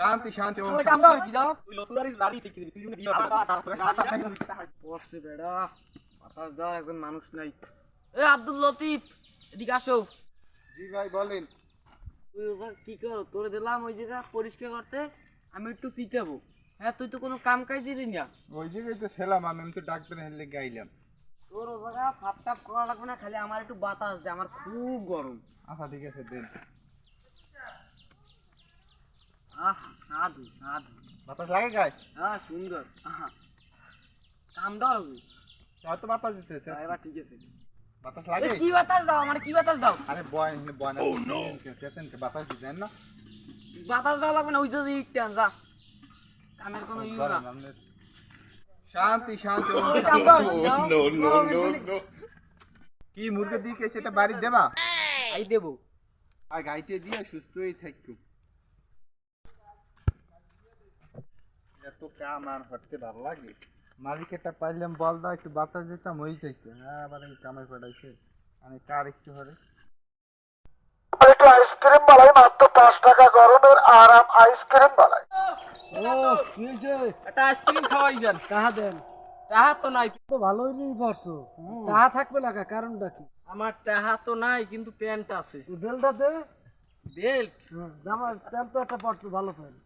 শান্তি শান্তি ওই কাম দাও কি দাও তুই লতুরারি বিয়ে পড়ছে বেড়া। বাতাস দাও এখন মানুষ নাই। এ আব্দুল লতিফ এদিকে আসো। জি ভাই বলেন। তুই ওটা কি করো? তোরে দিলাম ওই জায়গা পরিষ্কার করতে আমি একটু শিখাবো। হ্যাঁ তুই তো কোনো কাম কাজ না। ওই জায়গায় তো ছিলাম আমি আমি তো ডাক্তার হেলে গাইলাম। তোর ও জায়গা সাপ টাপ করা লাগবে না খালি আমার একটু বাতাস দে আমার খুব গরম। আচ্ছা ঠিক আছে দেন। আহা সাধু সাধু। বাতাস লাগে গায়ে? হ্যাঁ সুন্দর আহা। কাম দাও রবি হয়তো বাতাস দিতেছে। এবার ঠিক আছে। বাতাস লাগে? কি বাতাস দাও? আমার কি বাতাস দাও? আরে বয় এখানে বয় না সেতেন বাতাস দিতেন না বাতাস দাও লাগবে না ওই তো ইট টান যা। কামের কোনো ইউ না। শান্তি শান্তি নো নো নো কি মুরগি দিকে সেটা বাড়ি দেবা? আই দেবো। আর গাইতে দিয়ে সুস্থই থাকতো এত কাম আর হটতে ভালো লাগে। মালিকেরটা পাইলাম বল দাও একটু বাতাস দিতাম ওই থাকতো হ্যাঁ আবার এই কামে পাঠাইছে। আমি কার ইচ্ছে করে? একটু আইসক্রিম বালাই মাত্র পাঁচ টাকা গরমের আরাম আইসক্রিম বালাই ও কি হয়েছে একটা আইসক্রিম খাওয়াই যান। টাহা দেন। টাহা তো নাই। তো ভালোই নেই পারছ? টাহা থাকবে না কা, কারণটা কি? আমার টাহা তো নাই কিন্তু প্যান্ট আছে। এই বেলটা দে। বেল্ট? হ্যাঁ, জামা প্যান্ট তো একটা পড়তো ভালো প্যান্ট।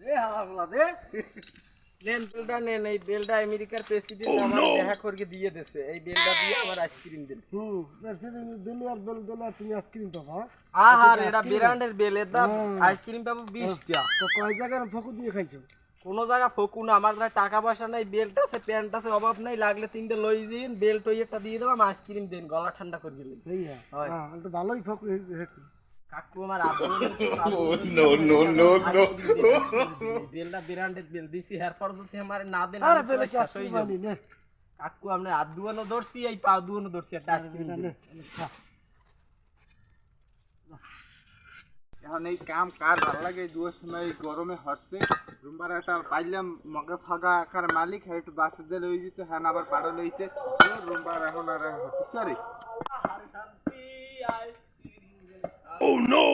দে হালাগুলা দে। নেন বেলটা নেন এই বেলটা আমেরিকার প্রেসিডেন্ট আমার দেখা করে দিয়ে দেছে। এই বেলটা দিয়ে আমার আইসক্রিম দিন। হুম প্রেসিডেন্ট দিল্লি আর বেল দিলে আর তুমি আইসক্রিম পাবা। হ্যাঁ? এটা ব্র্যান্ডের বেলের দাম আইসক্রিম পাবো বিশটা। তো কয় জায়গার ফকু দিয়ে খাইছো? কোনো জায়গা ফকু না আমার কাছে টাকা পয়সা নাই বেল্ট আছে প্যান্ট আছে অভাব নাই লাগলে তিনটে লই দিন বেল্ট ওই একটা দিয়ে দেবো আইসক্রিম দিন গলা ঠান্ডা করে গেলে হ্যাঁ। তো ভালোই ফকু কাকু আমার নো নো নো নো বেলটা ব্র্যান্ডের বেল দিছি এরপর যদি আমার না দেন আরে বেলে যাব। কাকু আপনি হাত দুয়ানো ধরছি এই পা দুয়ানো ধরছি একটা আইসক্রিম। এখন এই কাম কার ভালো লাগে? এই দুয়ার সময় গরমে হটতে। রুমবার একটা পাইলাম মগজ হগা আকার মালিক হ্যাঁ একটু বাসে দিয়ে লই দিতে হ্যাঁ আবার পাড়ো লইতে। রুমবার এখন আর হটিস রে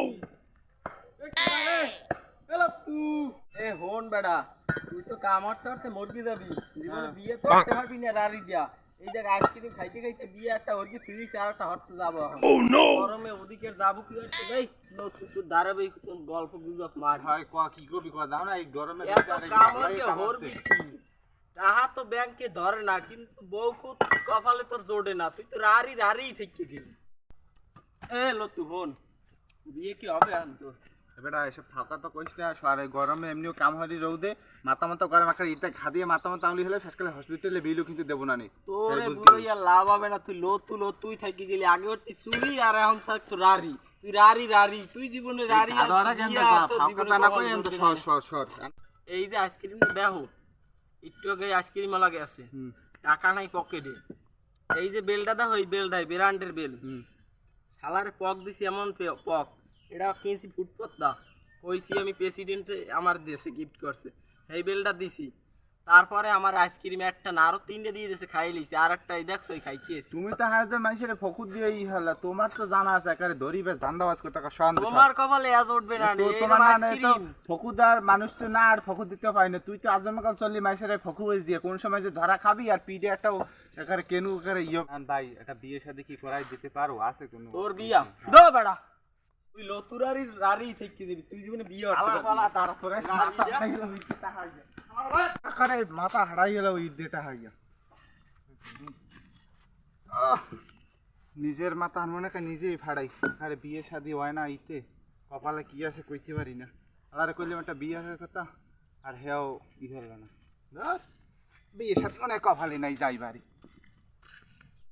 এ হন বেড়া তুই তো কাম করতে করতে মরবি যাবি। জীবনে বিয়ে তো করতে পারবি না রারি দিয়া। এই দেখ আইসক্রিম খাইতে খাইতে বিয়ে একটা ওর কি তুই চার একটা হটতে যাব এখন। গরমে ওদিকে যাব কি হচ্ছে? ভাই নো তুই তো দাঁড়াবে তোর গল্প গুজব মার। হয় ক কি করবি? ক দাও না এই গরমে এত হরবি কি? টাহা তো ব্যাংকে ধরে না কিন্তু বউ কপালে তোর জোড়ে না তুই তো রারি রারি থেকে গেলি এ লতু হন। বিয়ে কি হবে এখন এবারে এসব তো কইস না। আর গরমে এমনিও কাম হরি রৌদে মাথা মাথা গরম একটা ইটা দিয়ে মাথা মাথা আমলি হলে শেষকালে হসপিটালে বিলও কিন্তু দেবো না নি তোরে বুড়াইয়া লাভ হবে না। তুই লতুই থাকি গেলি। আগে তুই চুরি আর এখন থাকছ রারি তুই রারি রারি তুই জীবনে রারি এই যে আইসক্রিম দেখো একটু আগে আইসক্রিম লাগে আছে। টাকা নাই পকেটে এই যে বেলটা দেখো এই বেলটাই ব্র্যান্ডের বেল। শালারে পক দিছি এমন পক। এটা কিনছি ফুটপথ দা কইছি আমি প্রেসিডেন্ট আমার দেশে গিফট করছে। এই বেলটা দিছি। তারপরে আমার আইসক্রিম একটা না আরও তিনটে দিয়ে দিয়েছে খাই লিছি আর একটা এই দেখছ এই খাইতেছি। তুমি তো হাজার মানুষের ফকুর দিয়ে ই হলা তোমার তো জানা আছে একারে ধরিবে ধান্দাবাজ করতে শান্ত তোমার কপালে আজ উঠবে না রে, তোমার মানে তো আইসক্রিম ফকুদার মানুষ তো না আর ফকু দিতে পারে না। তুই তো আজমকাল চললি মানুষের ফকু বেশ দিয়ে কোন সময় যে ধরা খাবি আর পিঠে একটা একারে কেনু একারে ইয়ে। ভাই একটা বিয়ে শাদী কি করাই দিতে পারো? আছে কোনো? তোর বিয়া? দো বেড়া। তুই লতুরারি রারি থেকে দিবি তুই জীবনে বিয়ে করতে আলা পারবি। হারাইলো ইটটা হাইয়া আকারে মাথা হারাই গেল ওই দেটা হাইয়া নিজের মাথা মনে করে নিজেই ফাড়াই। আরে বিয়ে শাদি হয় না ইতে কপালে কি আছে কইতে পারি না। আরে কইলাম একটা বিয়ে হওয়ার কথা, আর হেও ই হলো না। বিয়ে শাদি অনেক কপালে নাই যাই বাড়ি